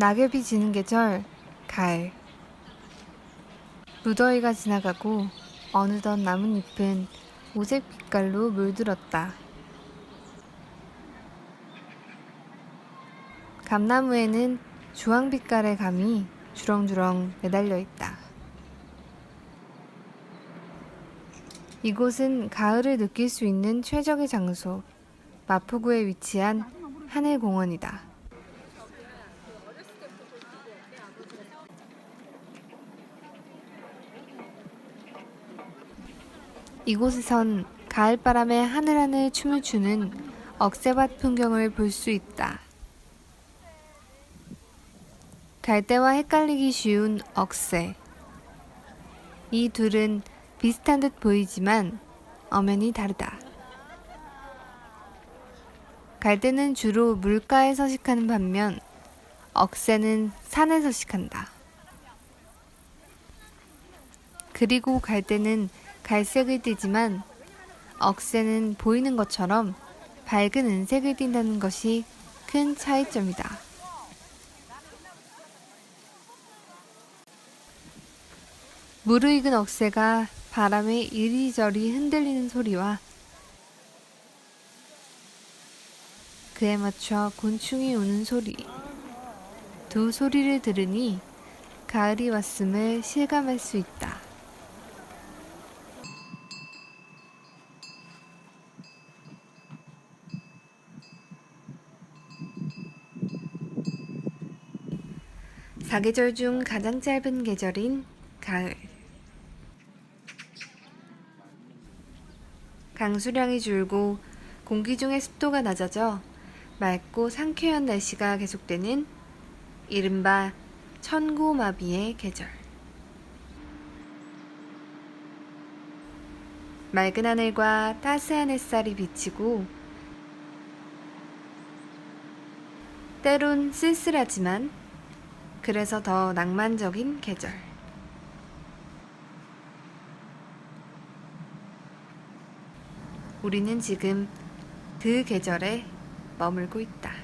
낙엽이 지는 계절, 가을. 무더위가 지나가고 어느덧 나뭇잎은 오색 빛깔로 물들었다. 감나무에는 주황 빛깔의 감이 주렁주렁 매달려 있다. 이곳은 가을을 느낄 수 있는 최적의 장소, 마포구에 위치한 하늘공원이다. 이곳에선 가을바람에 하늘하늘 춤을 추는 억새밭 풍경을 볼 수 있다. 갈대와 헷갈리기 쉬운 억새. 이 둘은 비슷한 듯 보이지만 엄연히 다르다. 갈대는 주로 물가에 서식하는 반면 억새는 산에 서식한다. 그리고 갈대는 갈색을 띠지만 억새는 보이는 것처럼 밝은 은색을 띈다는 것이 큰 차이점이다. 무르익은 억새가 바람에 이리저리 흔들리는 소리와 그에 맞춰 곤충이 우는 소리. 두 소리를 들으니 가을이 왔음을 실감할 수 있다. 사계절 중 가장 짧은 계절인 가을. 강수량이 줄고 공기 중의 습도가 낮아져 맑고 상쾌한 날씨가 계속되는 이른바 천고마비의 계절. 맑은 하늘과 따스한 햇살이 비치고 때론 쓸쓸하지만 그래서 더 낭만적인 계절. 우리는 지금 그 계절에 머물고 있다.